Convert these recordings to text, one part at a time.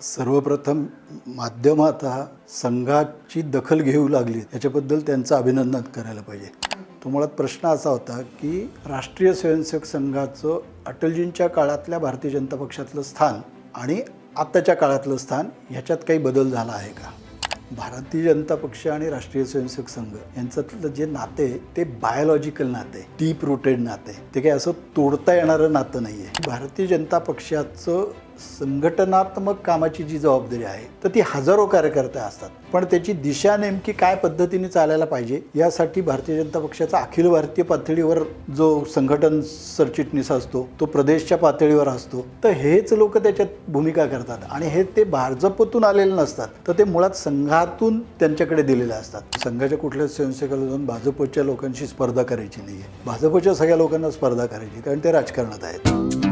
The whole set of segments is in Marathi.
सर्वप्रथम माध्यम आता संघाची दखल घेऊ लागली. याच्याबद्दल त्यांचं अभिनंदन करायला पाहिजे. तो मुळात प्रश्न असा होता की राष्ट्रीय स्वयंसेवक संघाचं अटलजींच्या काळातल्या भारतीय जनता पक्षातलं स्थान आणि आत्ताच्या काळातलं स्थान ह्याच्यात काही बदल झाला आहे का? भारतीय जनता पक्ष आणि राष्ट्रीय स्वयंसेवक संघ यांच्यातलं जे नाते आहे, ते बायोलॉजिकल नाते डीप रुटेड नाते आहे. ते काही असं तोडता येणारं नातं नाही आहे भारतीय जनता पक्षाचं संघटनात्मक कामाची जी जबाबदारी आहे तर ती हजारो कार्यकर्ते असतात. पण त्याची दिशा नेमकी काय पद्धतीने चालायला पाहिजे यासाठी भारतीय जनता पक्षाचा अखिल भारतीय पातळीवर जो संघटन सरचिटणीस असतो तो प्रदेशच्या पातळीवर असतो तर हेच लोक त्याच्यात भूमिका करतात. आणि हे ते भाजपतून आलेले नसतात तर ते मुळात संघातून त्यांच्याकडे दिलेले असतात. संघाच्या कुठल्याच स्वयंसेवकाला जाऊन भाजपच्या लोकांशी स्पर्धा करायची नाही आहे भाजपच्या सगळ्या लोकांना स्पर्धा करायची कारण ते राजकारणात आहेत.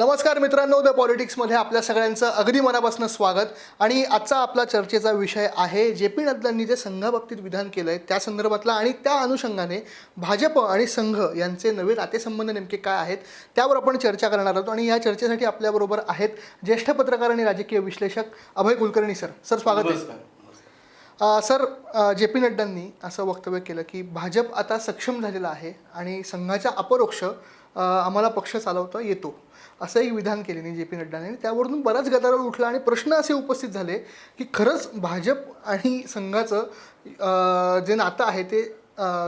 नमस्कार मित्रांनो द पॉलिटिक्समध्ये आपल्या सगळ्यांचं अगदी मनापासून स्वागत. आणि आजचा आपला चर्चेचा विषय आहे जे पी नड्डांनी जे संघाबाबतीत विधान केलं आहे त्या संदर्भातला आणि त्या अनुषंगाने भाजप आणि संघ यांचे नवे नातेसंबंध नेमके काय आहेत त्यावर आपण चर्चा करणार आहोत. आणि या चर्चेसाठी आपल्याबरोबर आहेत ज्येष्ठ पत्रकार आणि राजकीय विश्लेषक अभय कुलकर्णी सर. सर स्वागत आहे. सर जे पी नड्डांनी असं वक्तव्य केलं की भाजप आता सक्षम झालेला आहे आणि संघाच्या अपरोक्ष आम्हाला पक्ष चालवता येतो. असं एक विधान केले जे पी नड्डाने. त्यावरून बराच गदारोळ उठला आणि प्रश्न असे उपस्थित झाले की खरंच भाजप आणि संघाचं जे नातं आहे ते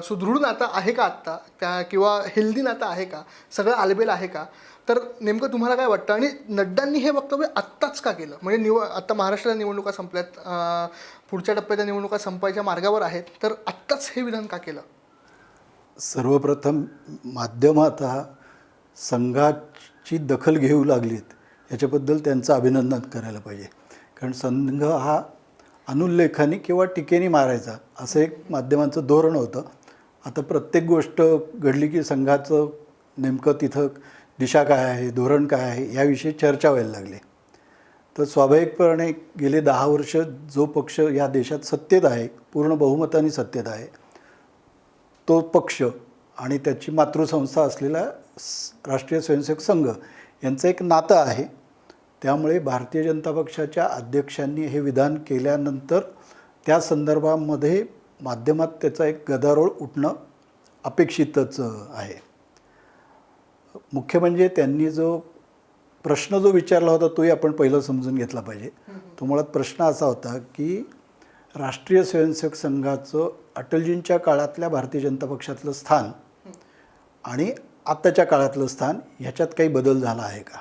सुदृढ नातं आहे का आत्ता? त्या किंवा हेल्दी नातं आहे का? सगळं आलबेल आहे का? तर नेमकं तुम्हाला काय वाटतं? आणि नड्डांनी हे वक्तव्य आत्ताच का केलं? म्हणजे निव आत्ता महाराष्ट्राच्या निवडणुका संपल्यात पुढच्या टप्प्याच्या निवडणुका संपायच्या मार्गावर आहेत. तर आत्ताच हे विधान का केलं? सर्वप्रथम माध्यम आता संघाची दखल घेऊ लागलीत याच्याबद्दल त्यांचं अभिनंदन करायला पाहिजे. कारण संघ हा अनुल्लेखाने किंवा टीकेने मारायचा असं एक माध्यमांचं धोरण होतं. आता प्रत्येक गोष्ट घडली की संघाचं नेमकं तिथं दिशा काय आहे धोरण काय आहे याविषयी चर्चा व्हायला लागली. तर स्वाभाविकपणे गेले दहा वर्ष जो पक्ष या देशात सत्तेत आहे पूर्ण बहुमताने सत्तेत आहे तो पक्ष आणि त्याची मातृसंस्था असलेला स- राष्ट्रीय स्वयंसेवक संघ यांचं एक नातं आहे. त्यामुळे भारतीय जनता पक्षाच्या अध्यक्षांनी हे विधान केल्यानंतर त्या संदर्भामध्ये माध्यमात त्याचा एक गदारोळ उठणं अपेक्षितच आहे. मुख्य म्हणजे त्यांनी जो प्रश्न जो विचारला होता तोही आपण पहिलं समजून घेतला पाहिजे. तो मुळात प्रश्न असा होता की राष्ट्रीय स्वयंसेवक संघाचं अटलजींच्या काळातल्या भारतीय जनता पक्षातलं स्थान आणि आत्ताच्या काळातलं स्थान ह्याच्यात काही बदल झाला आहे का?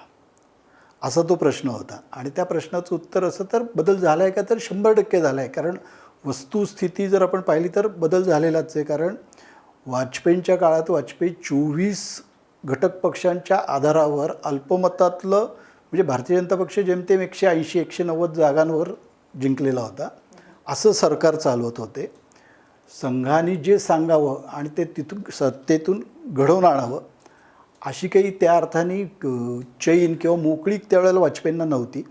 असा तो प्रश्न होता. आणि त्या प्रश्नाचं उत्तर असं तर बदल झाला आहे का तर शंभर टक्के झाला आहे कारण वस्तुस्थिती जर आपण पाहिली तर बदल झालेलाच आहे. कारण वाजपेयींच्या काळात वाजपेयी चोवीस घटक पक्षांच्या आधारावर अल्पमतातलं म्हणजे भारतीय जनता पक्ष जेमतेम एकशे ऐंशी एकशे नव्वद जागांवर जिंकलेला होता. असं सरकार चालवत होते. संघाने जे सांगावं आणि ते तिथून सत्तेतून घडवून आणावं अशी काही त्या अर्थाने चैन किंवा मोकळीक त्यावेळेला वाजपेयींना नव्हती.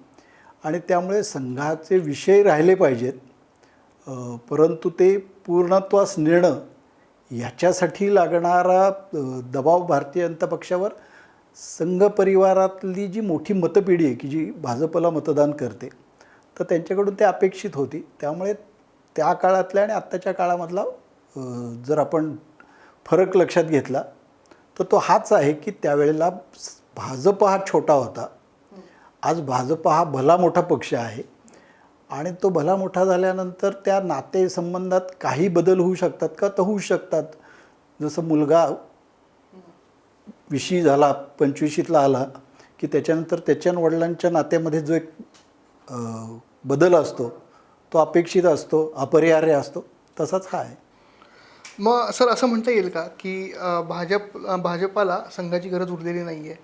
आणि त्यामुळे संघाचे विषय राहिले पाहिजेत. परंतु ते पूर्णत्वास नेणं ह्याच्यासाठी लागणारा दबाव भारतीय जनता पक्षावर संघ परिवारातली जी मोठी मतपिढी आहे की जी भाजपला मतदान करते तर त्यांच्याकडून ते अपेक्षित होती. त्यामुळे त्या काळातल्या आणि आत्ताच्या काळामधला जर आपण फरक लक्षात घेतला तर तो हाच आहे की त्यावेळेला भाजप हा छोटा होता. आज भाजप हा भला मोठा पक्ष आहे आणि तो भला मोठा झाल्यानंतर त्या नातेसंबंधात काही बदल होऊ शकतात का? तर होऊ शकतात. जसं मुलगा विशी झाला पंचवीशीतला आला की त्याच्यानंतर त्याच्या वडिलांच्या नात्यामध्ये जो एक बदल असतो तो अपेक्षित असतो अपरिहार्य असतो तसाच हा आहे. मग सर असं म्हणता येईल का की भाजप भाजपाला संघाची गरज उरलेली नाही आहे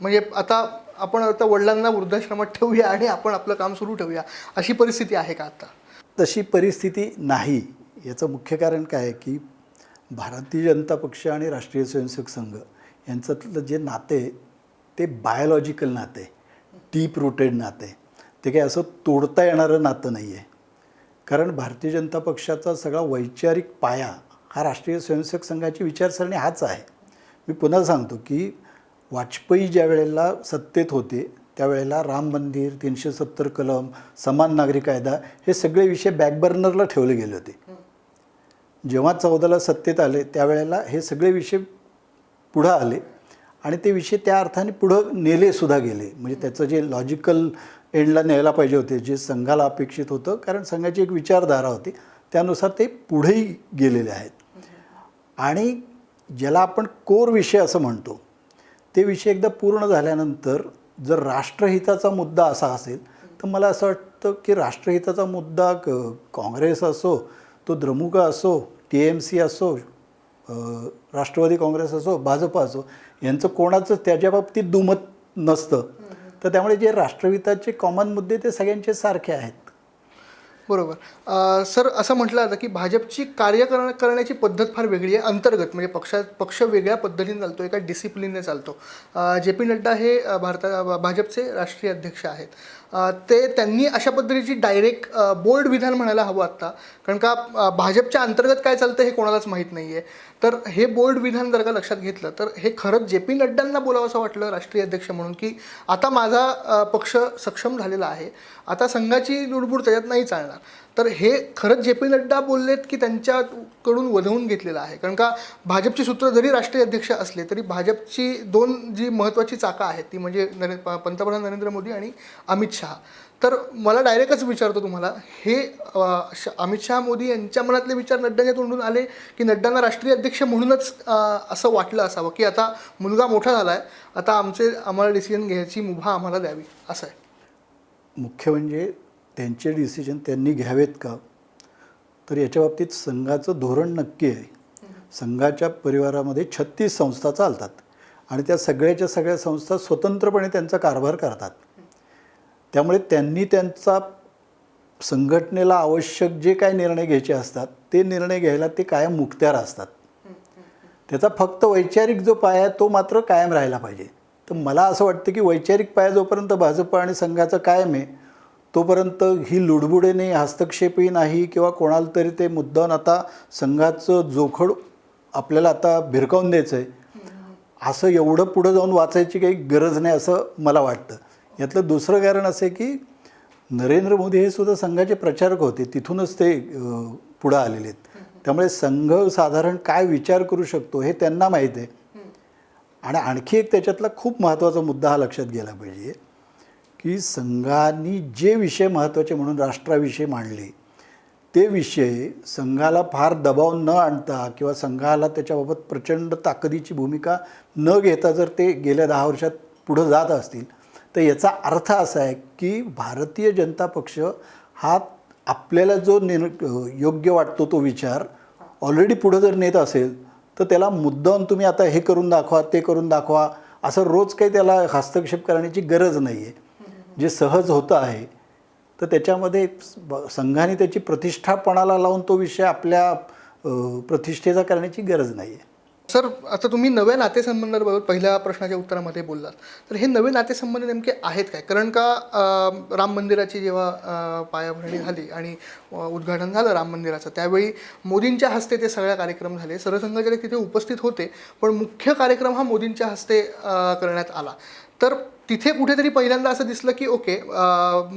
म्हणजे आता आपण आता वडिलांना वृद्धाश्रमात ठेवूया आणि आपण आपलं काम सुरू ठेवूया. अशी परिस्थिती आहे का आता? तशी परिस्थिती नाही. याचं मुख्य कारण काय आहे की भारतीय जनता पक्ष आणि राष्ट्रीय स्वयंसेवक संघ यांच्यातलं जे नाते ते बायोलॉजिकल नाते डीप रुटेड नाते. ते काही असं तोडता येणारं नातं नाही आहे कारण भारतीय जनता पक्षाचा सगळा वैचारिक पाया हा राष्ट्रीय स्वयंसेवक संघाची विचारसरणी हाच आहे. मी पुन्हा सांगतो की वाजपेयी ज्या वेळेला सत्तेत होते त्यावेळेला राम मंदिर तीनशे सत्तर कलम समान नागरी कायदा हे सगळे विषय बॅकबर्नरला ठेवले गेले होते. जेव्हा चौदाला सत्तेत आले त्यावेळेला हे सगळे विषय पुढं आले आणि ते विषय त्या अर्थाने पुढं नेले सुद्धा गेले. म्हणजे त्याचं जे लॉजिकल एंडला न्यायला पाहिजे होते जे संघाला अपेक्षित होतं. कारण संघाची एक विचारधारा होती. त्यानुसार ते पुढेही गेलेले आहेत. आणि ज्याला आपण कोर विषय असं म्हणतो ते विषय एकदा पूर्ण झाल्यानंतर जर राष्ट्रहिताचा मुद्दा असा असेल तर मला असं वाटतं की राष्ट्रहिताचा मुद्दा क काँग्रेस असो तो द्रमुक असो टी एम सी असो राष्ट्रवादी काँग्रेस असो भाजप असो यांचं कोणाचं त्याच्या बाबतीत दुमत नसतं. तर त्यामुळे जे राष्ट्रहिताचे कॉमन मुद्दे ते सगळ्यांचे सारखे आहेत. बरोबर. सर असं म्हटलं जातं की भाजपची कार्य करण्याची पद्धत फार वेगळी आहे. अंतर्गत म्हणजे पक्षात पक्ष वेगळ्या पद्धतीने चालतो एका डिसिप्लिनने चालतो. जे पी नड्डा हे भारता भाजपचे राष्ट्रीय अध्यक्ष आहेत. ते त्यांनी अशा पद्धतीची डायरेक्ट बोल्ड विधान म्हणायला हवं आत्ता. कारण का भाजपच्या अंतर्गत काय चालतं हे कोणालाच माहीत नाही आहे तर हे बोल्ड विधान जर का लक्षात घेतलं तर हे खरंच जे पी नड्डांना बोलावं असं वाटलं राष्ट्रीय अध्यक्ष म्हणून की आता माझा पक्ष सक्षम झालेला आहे आता संघाची लुडबुड त्याच्यात नाही चालणार. तर हे खरंच जे पी नड्डा बोललेत की त्यांच्याकडून वधवून घेतलेलं आहे. कारण का भाजपची सूत्र जरी राष्ट्रीय अध्यक्ष असले तरी भाजपची दोन जी महत्त्वाची चाकं आहेत ती म्हणजे नरे पंतप्रधान नरेंद्र मोदी आणि अमित शहा. तर मला डायरेक्टच विचारतो तुम्हाला हे श- अमित शहा मोदी यांच्या मनातले विचार नड्डाच्या तोंडून आले की नड्डांना राष्ट्रीय अध्यक्ष म्हणूनच असं वाटलं असावं की आता मुलगा मोठा झाला आहे आता आमचे आम्हाला डिसिजन घ्यायची मुभा आम्हाला द्यावी असं आहे. मुख्य म्हणजे त्यांचे डिसिजन त्यांनी घ्यावेत का? तर याच्या बाबतीत संघाचं धोरण नक्की आहे. संघाच्या परिवारामध्ये छत्तीस संस्था चालतात आणि त्या सगळ्याच्या सगळ्या संस्था स्वतंत्रपणे त्यांचा कारभार करतात. त्यामुळे त्यांनी त्यांचा संघटनेला आवश्यक जे काय निर्णय घ्यायचे असतात ते निर्णय घ्यायला ते कायम मुक्त्यार असतात. त्याचा फक्त वैचारिक जो पाया आहे तो मात्र कायम राहिला पाहिजे. तर मला असं वाटतं की वैचारिक पाया जोपर्यंत भाजप आणि संघाचं कायम आहे तोपर्यंत ही लुडबुडेने हस्तक्षेपही नाही किंवा कोणाला तरी ते मुद्दाहून आता संघाचं जोखड आपल्याला आता भिरकावून द्यायचं आहे असं एवढं पुढं जाऊन वाचायची काही गरज नाही असं मला वाटतं. यातलं दुसरं कारण असं आहे की नरेंद्र मोदी हे सुद्धा संघाचे प्रचारक होते. तिथूनच ते पुढं आलेले आहेत. त्यामुळे संघ साधारण काय विचार करू शकतो हे त्यांना माहीत आहे. आणि आणखी एक त्याच्यातला खूप महत्त्वाचा मुद्दा हा लक्षात गेला पाहिजे की संघाने जे विषय महत्त्वाचे म्हणून राष्ट्राविषयी मांडले ते विषय संघाला फार दबाव न आणता किंवा संघाला त्याच्याबाबत प्रचंड ताकदीची भूमिका न घेता जर ते गेल्या दहा वर्षात पुढं जात असतील तर याचा अर्थ असा आहे की भारतीय जनता पक्ष हा आपल्याला जो निर् योग्य वाटतो तो विचार ऑलरेडी पुढं जर नेत असेल तर त्याला मुद्दाम तुम्ही आता हे करून दाखवा ते करून दाखवा असं रोज काही त्याला हस्तक्षेप करण्याची गरज नाही आहे जे सहज होतं आहे तर त्याच्यामध्ये संघाने त्याची प्रतिष्ठापणाला लावून तो विषय आपल्या प्रतिष्ठेचा करण्याची गरज नाही आहे सर आता तुम्ही नव्या नातेसंबंधाबाबत पहिल्या प्रश्नाच्या उत्तरामध्ये बोललात. तर हे नवे नातेसंबंध नेमके आहेत काय? कारण का राम मंदिराची जेव्हा पायाभरणी झाली आणि उद्घाटन झालं राम मंदिराचं त्यावेळी मोदींच्या हस्ते ते सगळ्या कार्यक्रम झाले. सरसंघचालक तिथे उपस्थित होते पण मुख्य कार्यक्रम हा मोदींच्या हस्ते करण्यात आला. तर तिथे कुठेतरी पहिल्यांदा असं दिसलं की ओके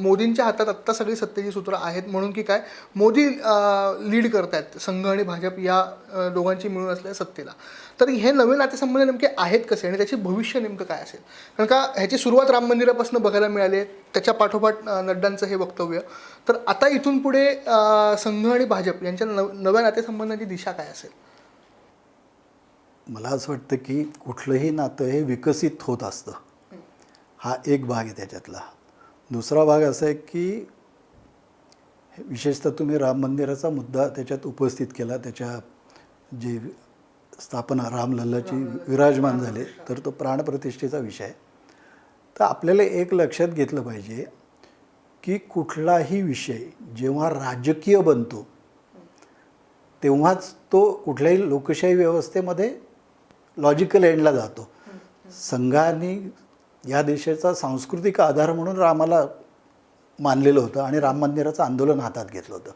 मोदींच्या हातात आत्ता सगळी सत्तेची सूत्र आहेत म्हणून की काय मोदी लीड करत आहेत संघ आणि भाजप या दोघांची मिळून असलेल्या सत्तेला. तर हे नवे नातेसंबंध नेमके आहेत कसे आणि त्याचे भविष्य नेमकं काय असेल? कारण का ह्याची सुरुवात राम मंदिरापासून बघायला मिळाली त्याच्या पाठोपाठ नड्डांचं हे वक्तव्य. तर आता इथून पुढे संघ आणि भाजप यांच्या नव नव्या नातेसंबंधांची दिशा काय असेल? मला असं वाटतं की कुठलंही नातं हे विकसित होत असतं. हा एक भाग आहे त्याच्यातला. दुसरा भाग असा आहे की विशेषतः तुम्ही राम मंदिराचा मुद्दा त्याच्यात उपस्थित केला. त्याच्या जे स्थापना रामलल्लाची विराजमान झाले तर तो प्राणप्रतिष्ठेचा विषय. तर आपल्याला एक लक्षात घेतलं पाहिजे की कुठलाही विषय जेव्हा राजकीय बनतो तेव्हाच तो कुठल्याही लोकशाही व्यवस्थेमध्ये लॉजिकल एंडला जातो. संघाने या देशाचा सांस्कृतिक आधार म्हणून रामाला मानलेलं होतं आणि राम मंदिराचं आंदोलन हातात घेतलं होतं.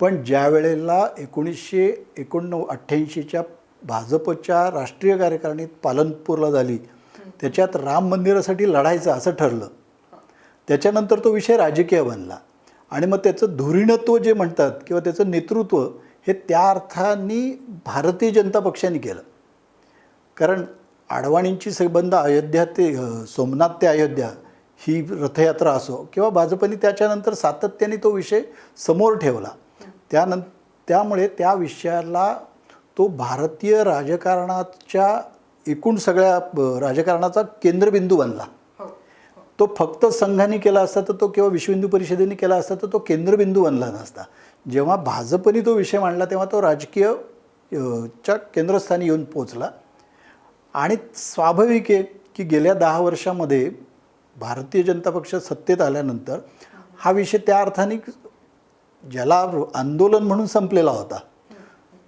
पण ज्या वेळेला एकोणीसशे एकोणनव्व अठ्ठ्याऐंशीच्या भाजपच्या राष्ट्रीय कार्यकारिणीत पालनपूरला झाली त्याच्यात राम मंदिरासाठी लढायचं असं ठरलं. त्याच्यानंतर तो विषय राजकीय बनला. आणि मग त्याचं धुरीणत्व जे म्हणतात किंवा त्याचं नेतृत्व हे त्या अर्थाने भारतीय जनता पक्षाने केलं. कारण आडवाणींची संबंध अयोध्या ते सोमनाथ ते अयोध्या ही रथयात्रा असो किंवा भाजपने त्याच्यानंतर सातत्याने तो विषय समोर ठेवला. त्यानं त्यामुळे त्या विषयाला तो भारतीय राजकारणाच्या एकूण सगळ्या राजकारणाचा केंद्रबिंदू बनला. तो फक्त संघाने केला असता तर तो किंवा विश्व हिंदू परिषदेने केला असता तर तो केंद्रबिंदू बनला नसता. जेव्हा भाजपने तो विषय मांडला तेव्हा तो राजकीय च्या केंद्रस्थानी येऊन पोचला आणि स्वाभाविक आहे की गेल्या दहा वर्षामध्ये भारतीय जनता पक्ष सत्तेत आल्यानंतर हा विषय त्या अर्थाने ज्याला आंदोलन म्हणून संपलेला होता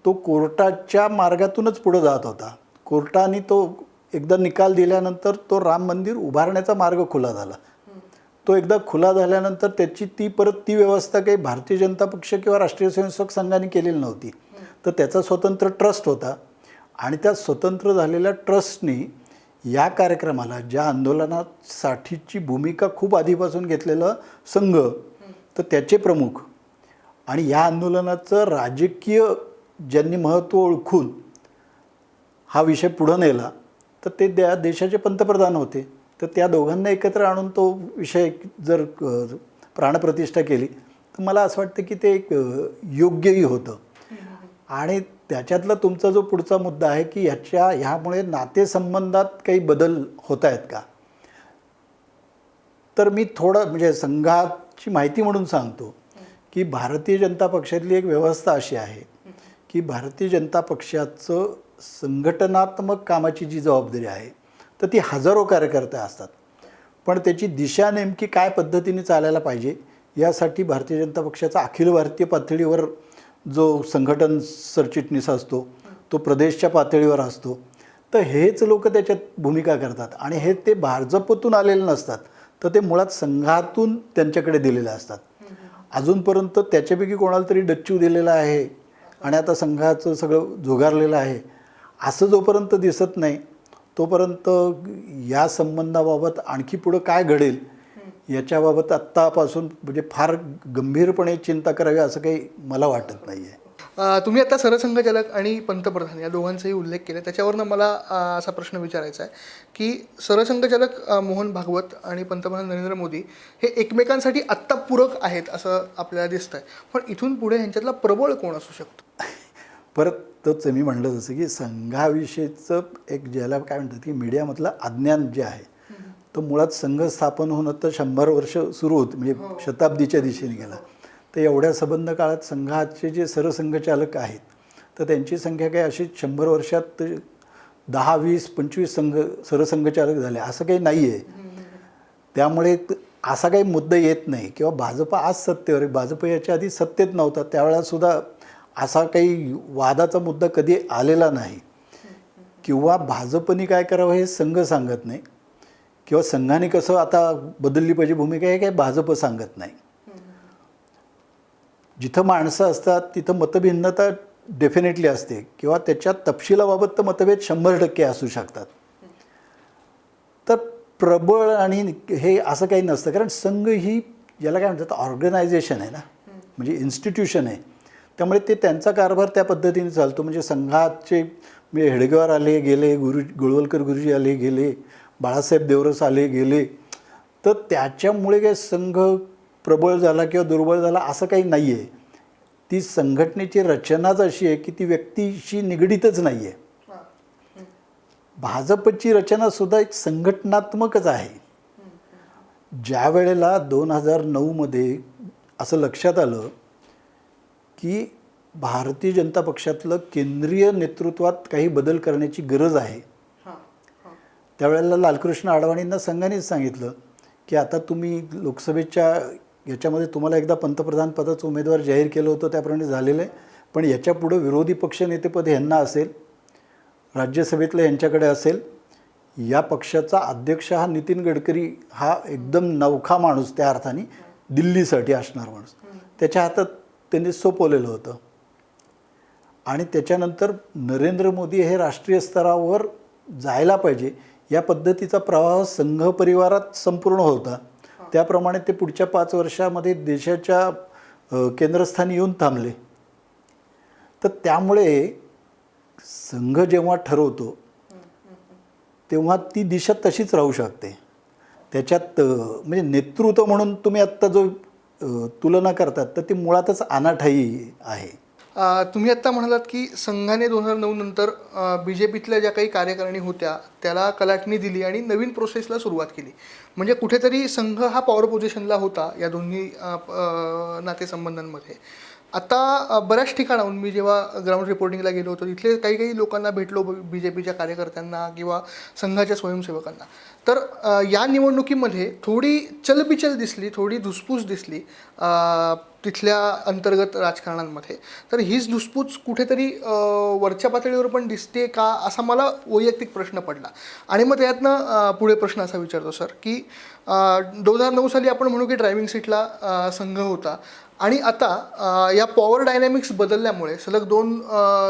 तो कोर्टाच्या मार्गातूनच पुढे जात होता. कोर्टाने तो एकदा निकाल दिल्यानंतर तो राम मंदिर उभारण्याचा मार्ग खुला झाला. तो एकदा खुला झाल्यानंतर त्याची ती परत ती व्यवस्था काही भारतीय जनता पक्ष किंवा राष्ट्रीय स्वयंसेवक संघाने केलेली नव्हती. तर त्याचा स्वतंत्र ट्रस्ट होता. आणि त्या स्वतंत्र झालेल्या ट्रस्टनी या कार्यक्रमाला ज्या आंदोलनासाठीची भूमिका खूप आधीपासून घेतलेलं संघ तर त्याचे प्रमुख आणि या आंदोलनाचं राजकीय ज्यांनी महत्त्व ओळखून हा विषय पुढं नेला तर ते त्या देशाचे पंतप्रधान होते. तर त्या दोघांना एकत्र आणून तो विषय जर प्राणप्रतिष्ठा केली तर मला असं वाटतं की ते एक योग्यही होतं. आणि त्याच्यातला तुमचा जो पुढचा मुद्दा आहे की ह्याच्या ह्यामुळे नातेसंबंधात काही बदल होत आहेत का? तर मी थोडं म्हणजे संघाची माहिती म्हणून सांगतो की भारतीय जनता पक्षातली एक व्यवस्था अशी आहे की भारतीय जनता पक्षाचं संघटनात्मक कामाची जी जबाबदारी आहे तर ती हजारो कार्यकर्ते असतात. पण त्याची दिशा नेमकी काय पद्धतीने चालायला पाहिजे यासाठी भारतीय जनता पक्षाचा अखिल भारतीय पातळीवर जो संघटन सरचिटणीस असतो तो प्रदेशच्या पातळीवर असतो तर हेच लोक त्याच्यात भूमिका करतात. आणि हे ते भाजपतून आलेले नसतात तर ते मुळात संघातून त्यांच्याकडे दिलेले असतात. अजूनपर्यंत त्याच्यापैकी कोणाला तरी डच्चू दिलेला आहे आणि आता संघाचं सगळं झुगारलेलं आहे असं जोपर्यंत दिसत नाही तोपर्यंत या संबंधाबाबत आणखी पुढं काय घडेल याच्याबाबत आत्तापासून म्हणजे फार गंभीरपणे चिंता करावी असं काही मला वाटत नाही आहे तुम्ही आता सरसंघचालक आणि पंतप्रधान या दोघांचाही उल्लेख केला. त्याच्यावरनं मला असा प्रश्न विचारायचा आहे की सरसंघचालक मोहन भागवत आणि पंतप्रधान नरेंद्र मोदी हे एकमेकांसाठी आत्ता पूरक आहेत असं आपल्याला दिसतंय. पण इथून पुढे ह्यांच्यातला प्रबळ कोण असू शकतो? परत तोच मी म्हणलं जसं की संघाविषयीचं एक ज्याला काय म्हणतात की मीडियामधलं अज्ञान जे आहे तर मुळात संघ स्थापन होणं तर शंभर वर्ष सुरू होत म्हणजे शताब्दीच्या दिशेने गेला. तर एवढ्या संबंध काळात संघाचे जे सरसंघचालक आहेत तर त्यांची संख्या काय अशी शंभर वर्षात दहा वीस पंचवीस संघ सरसंघचालक झाले असं काही नाही आहे त्यामुळे असा काही मुद्दा येत नाही. किंवा भाजप आज सत्तेवर आहे. भाजप याच्या आधी सत्तेत नव्हता. त्यावेळेला सुद्धा असा काही वादाचा मुद्दा कधी आलेला नाही. किंवा भाजपने काय करावं हे संघ सांगत नाही. किंवा संघाने कसं आता बदलली पाहिजे भूमिका हे काही भाजप सांगत नाही. जिथं माणसं असतात तिथं मतभिन्नता डेफिनेटली असते. किंवा त्याच्या तपशिलाबाबत तर मतभेद शंभर टक्के असू शकतात. तर प्रबळ आणि हे असं काही नसतं. कारण संघ ही ज्याला काय म्हणतात ऑर्गनायझेशन आहे ना. म्हणजे इन्स्टिट्यूशन आहे. त्यामुळे ते त्यांचा कारभार त्या पद्धतीने चालतो. म्हणजे संघाचे म्हणजे हेडगेवार आले गेले गुरु गोळवलकर गुरुजी आले गेले. बाळासाहेब देवरस आले गेले. तर त्याच्यामुळे काही संघ प्रबळ झाला किंवा दुर्बळ झाला असं काही नाही आहे ती संघटनेची रचनाच अशी आहे की ती व्यक्तीशी निगडीतच नाही आहे भाजपची रचनासुद्धा एक संघटनात्मकच आहे. ज्या वेळेला दोन हजार नऊमध्ये असं लक्षात आलं की भारतीय जनता पक्षातलं केंद्रीय नेतृत्वात काही बदल करण्याची गरज आहे त्यावेळेला लालकृष्ण अडवाणींना संघानेच सांगितलं की आता तुम्ही लोकसभेच्या याच्यामध्ये तुम्हाला एकदा पंतप्रधान पदाचं उमेदवार जाहीर केलं होतं त्याप्रमाणे झालेलं आहे. पण याच्या पुढं विरोधी पक्षनेतेपद ह्यांना असेल राज्यसभेतलं यांच्याकडे असेल या पक्षाचा अध्यक्ष हा नितीन गडकरी हा एकदम नवखा माणूस त्या अर्थाने दिल्लीसाठी असणार माणूस. त्याच्या हातात त्यांनी सोपवलेलं होतं. आणि त्याच्यानंतर नरेंद्र मोदी हे राष्ट्रीय स्तरावर जायला पाहिजे या पद्धतीचा प्रवाह संघ परिवारात संपूर्ण होता. त्याप्रमाणे ते पुढच्या पाच वर्षामध्ये देशाच्या केंद्रस्थानी येऊन थांबले. तर त्यामुळे संघ जेव्हा ठरवतो तेव्हा ती दिशा तशीच राहू शकते. त्याच्यात म्हणजे नेतृत्व म्हणून तुम्ही आत्ता जो तुलना करतात तर ती मुळातच अनाठाई आहे. तुम्ही आत्ता म्हणालात की संघाने दोन हजार नऊ नंतर बी जे पीतल्या ज्या काही कार्यकारिणी होत्या त्याला कलाटणी दिली आणि नवीन प्रोसेसला सुरुवात केली. म्हणजे कुठेतरी संघ हा पॉवर पोझिशनला होता या दोन्ही नातेसंबंधांमध्ये. आता बऱ्याच ठिकाणाहून मी जेव्हा ग्राउंड रिपोर्टिंगला गेलो होतो तिथले काही काही लोकांना भेटलो बी जे पीच्या कार्यकर्त्यांना किंवा संघाच्या स्वयंसेवकांना. तर या निवडणुकीमध्ये थोडी चलबिचल दिसली थोडी धुसफूस दिसली तिथल्या अंतर्गत राजकारणांमध्ये. तर हीच धुसफूस कुठेतरी वरच्या पातळीवर पण दिसते का असा मला वैयक्तिक प्रश्न पडला. आणि मग त्यातनं पुढे प्रश्न असा विचारतो सर की दोन हजार नऊ साली आपण म्हणू की ड्रायव्हिंग सीटला संघ होता. आणि आता या पॉवर डायनॅमिक्स बदलल्यामुळे सलग दोन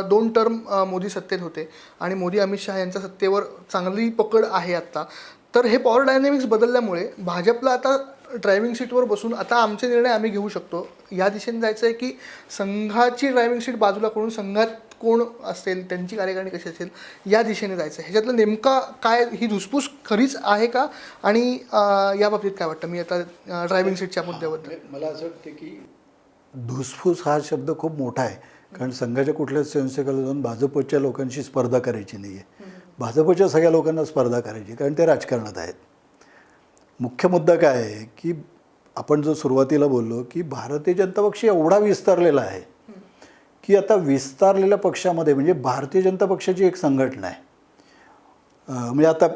दोन टर्म मोदी सत्तेत होते आणि मोदी अमित शहा यांच्या सत्तेवर चांगली पकड आहे आत्ता तर हे पॉवर डायनॅमिक्स बदलल्यामुळे भाजपला आता ड्रायव्हिंग सीटवर बसून आता आमचे निर्णय आम्ही घेऊ शकतो. या दिशेने जायचं आहे की संघाची ड्रायव्हिंग सीट बाजूला करून संघात कोण असेल त्यांची कार्यकारिणी कशी असेल या दिशेने जायचं आहे ह्याच्यातलं नेमका काय ही धुसफूस खरीच आहे का? आणि या बाबतीत काय वाटतं? मी आता ड्रायव्हिंग सीटच्या मुद्द्याबद्दल. म्हणजे मला असं वाटतं की धुसफूस हा शब्द खूप मोठा आहे. कारण संघाच्या कुठल्याच स्वयंसेवकाला जाऊन भाजपच्या लोकांशी स्पर्धा करायची नाही आहे भाजपच्या सगळ्या लोकांना स्पर्धा करायची कारण ते राजकारणात आहेत. मुख्य मुद्दा काय आहे की आपण जो सुरुवातीला बोललो की भारतीय जनता पक्ष एवढा विस्तारलेला आहे की आता विस्तारलेल्या पक्षामध्ये म्हणजे भारतीय जनता पक्षाची एक संघटना आहे. म्हणजे आता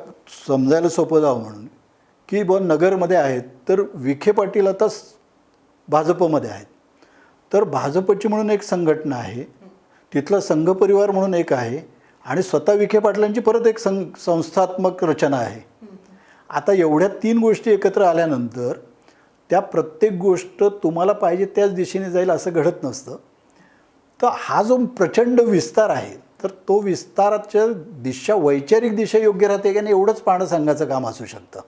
समजायला सोपं जावं म्हणून की ब नगरमध्ये आहेत तर विखे पाटील आता भाजपमध्ये आहेत. तर भाजपची म्हणून एक संघटना आहे तिथला संघ परिवार म्हणून एक आहे आणि स्वतः विखे पाटलांची परत एक सं संस्थात्मक रचना आहे. आता एवढ्या तीन गोष्टी एकत्र आल्यानंतर त्या प्रत्येक गोष्ट तुम्हाला पाहिजे त्याच दिशेने जाईल असं घडत नसतं. तर हा जो प्रचंड विस्तार आहे तर तो विस्ताराच्या दिशा वैचारिक दिशा योग्य राहते की नाही एवढंच पाहणं संघाचं काम असू शकतं.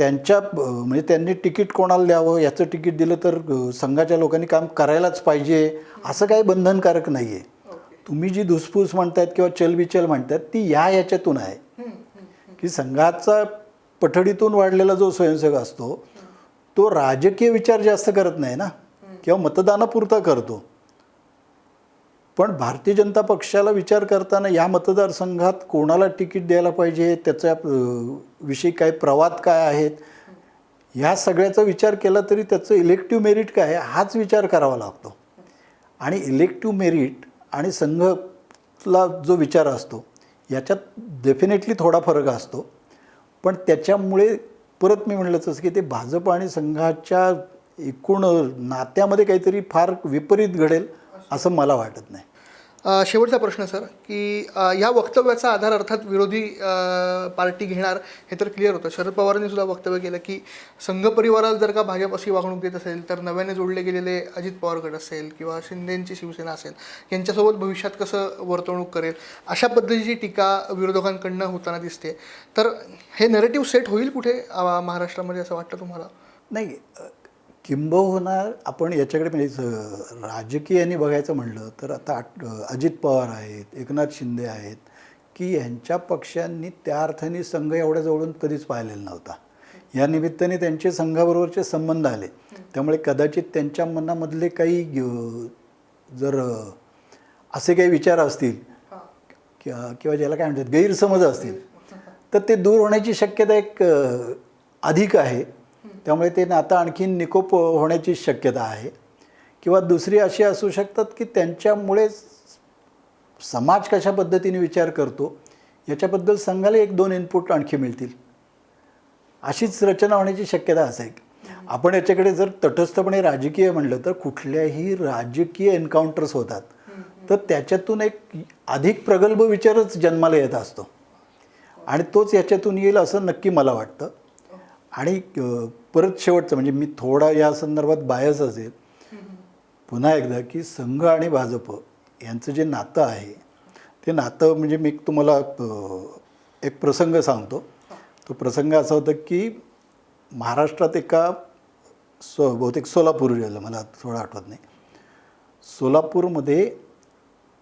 त्यांच्या म्हणजे त्यांनी तिकीट कोणाला द्यावं याचं तिकीट दिलं तर संघाच्या लोकांनी काम करायलाच पाहिजे असं काही बंधनकारक नाही आहे तुम्ही जी धुसफूस म्हणतायत किंवा चलबिचल म्हणतायत ती या याच्यातून आहे. की संघाचा पठडीतून वाढलेला जो स्वयंसेवक असतो तो राजकीय विचार जास्त करत नाही ना? किंवा मतदानापुरता करतो. पण भारतीय जनता पक्षाला विचार करताना या मतदारसंघात कोणाला तिकीट द्यायला पाहिजे त्याच्या विषयी काय प्रवाद काय आहेत ह्या सगळ्याचा विचार केला तरी त्याचं इलेक्टिव्ह मेरिट काय आहे हाच विचार करावा लागतो. आणि इलेक्टिव्ह मेरिट आणि संघला जो विचार असतो याच्यात डेफिनेटली थोडा फरक असतो. पण त्याच्यामुळे परत मी म्हणलं तसं की ते भाजप आणि संघाच्या एकूण नात्यामध्ये काहीतरी फार विपरीत घडेल. असं मला वाटत नाही. शेवटचा प्रश्न सर की अ, या वक्तव्याचा आधार अर्थात विरोधी अ, पार्टी घेणार हे तर क्लिअर होतं. शरद पवारांनी सुद्धा वक्तव्य केलं की संघ परिवाराला जर का भाजप अशी वागणूक देत असेल तर नव्याने जोडले गेलेले अजित पवार गट असेल किंवा शिंदेंची शिवसेना असेल यांच्यासोबत भविष्यात कसं वर्तवणूक करेल अशा पद्धतीची टीका विरोधकांकडनं होताना दिसते. तर हे नेरेटिव्ह सेट होईल कुठे अ, महाराष्ट्रामध्ये असं वाटतं तुम्हाला? नाही अ, किंबहुना आपण याच्याकडे म्हणजे राजकीयाने बघायचं म्हणलं तर आता आट- अजित पवार आहेत एकनाथ शिंदे आहेत की यांच्या पक्षांनी त्या अर्थाने संघ एवढ्या जवळून कधीच पाहिलेला नव्हता. या निमित्ताने त्यांचे संघाबरोबरचे संबंध आले. त्यामुळे कदाचित त्यांच्या मनामधले काही जर असे काही विचार असतील किंवा किंवा ज्याला काय म्हणतात गैरसमज असतील तर ते दूर होण्याची शक्यता एक अधिक आहे. त्यामुळे ते नातं आणखीन निकोप होण्याची शक्यता आहे. किंवा दुसरी अशी असू शकतात की त्यांच्यामुळे समाज कशा पद्धतीने विचार करतो याच्याबद्दल संघाला एक दोन इनपुट आणखी मिळतील. अशीच रचना होण्याची शक्यता असेल. आपण याच्याकडे जर तटस्थपणे राजकीय म्हणलं तर कुठल्याही राजकीय एन्काउंटर्स होतात. तर त्याच्यातून एक अधिक प्रगल्भ विचारच जन्माला येत असतो. आणि तोच याच्यातून येईल असं नक्की मला वाटतं. आणि परत शेवटचं म्हणजे मी थोडा या संदर्भात बायस असेल. पुन्हा एकदा की संघ आणि भाजप यांचं जे नातं आहे ते नातं म्हणजे मी तुम्हाला एक प्रसंग सांगतो. तो प्रसंग असा होता की महाराष्ट्रात एका सो बहुतेक सोलापूर जिल्हा मला थोडं आठवत नाही. सोलापूरमध्ये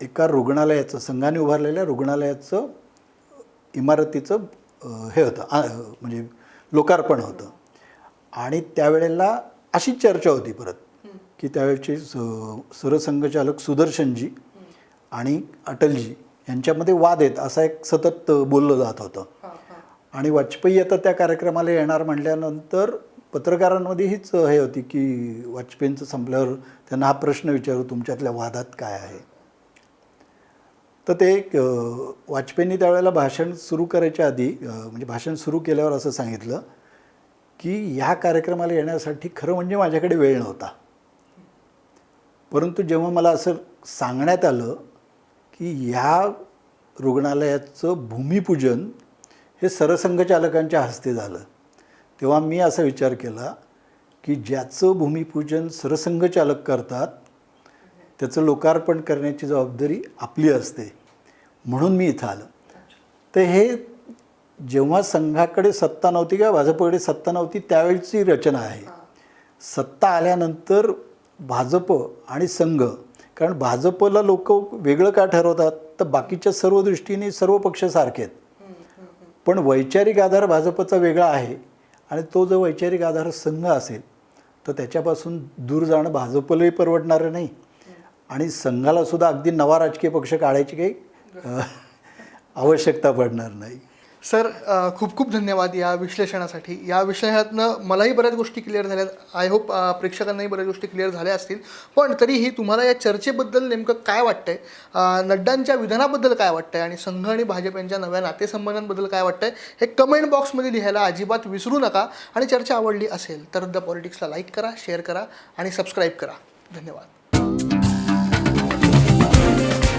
एका रुग्णालयाचं संघाने उभारलेल्या रुग्णालयाचं इमारतीचं हे होतं म्हणजे लोकार्पण होतं. आणि त्यावेळेला अशी चर्चा होती परत की त्यावेळचे स- सरसंघचालक सुदर्शनजी आणि अटलजी यांच्यामध्ये वाद आहेत असा एक सतत बोललं जात होतं. आणि वाजपेयी आता त्या कार्यक्रमाला येणार म्हटल्यानंतर पत्रकारांमध्ये हीच हे होती की वाजपेयींचं संपल्यावर त्यांना हा प्रश्न विचारू तुमच्यातल्या वादात काय आहे? तर ते एक, वाजपेयींनी त्यावेळेला भाषण सुरू करायच्या आधी म्हणजे भाषण सुरू केल्यावर असं सांगितलं की ह्या कार्यक्रमाला येण्यासाठी खरं म्हणजे माझ्याकडे वेळ नव्हता. परंतु जेव्हा मला असं सांगण्यात आलं की ह्या रुग्णालयाचं भूमिपूजन हे सरसंघचालकांच्या हस्ते झालं तेव्हा मी असा विचार केला की ज्याचं भूमिपूजन सरसंघचालक करतात त्याचं लोकार्पण करण्याची जबाबदारी आपली असते. म्हणून मी इथं आलं. तर हे जेव्हा संघाकडे सत्ता नव्हती किंवा भाजपकडे सत्ता नव्हती त्यावेळची रचना आहे. सत्ता आल्यानंतर भाजप आणि संघ कारण भाजपला लोक वेगळं का ठरवतात? तर बाकीच्या सर्व दृष्टीने सर्व पक्ष सारखे आहेत. पण वैचारिक आधार भाजपचा वेगळा आहे आणि तो जो वैचारिक आधार संघ असेल तर त्याच्यापासून दूर जाणं भाजपलाही परवडणारं नाही. आणि संघालासुद्धा अगदी नवा राजकीय पक्ष काढायची काही आवश्यकता पडणार नाही. सर खूप खूप धन्यवाद या विश्लेषणासाठी. या विश्लेषणातनं मलाही बऱ्याच गोष्टी क्लिअर झाल्या. आय होप प्रेक्षकांनाही बऱ्याच गोष्टी क्लिअर झाल्या असतील. पण तरीही तुम्हाला या चर्चेबद्दल नेमकं काय वाटतंय? नड्डांच्या विधानाबद्दल काय वाटतंय? आणि संघ आणि भाजप यांच्या नव्या नातेसंबंधांबद्दल काय वाटतंय? हे कमेंट बॉक्समध्ये लिहायला अजिबात विसरू नका. आणि चर्चा आवडली असेल तर द पॉलिटिक्सला लाईक करा शेअर करा आणि सबस्क्राईब करा. धन्यवाद. you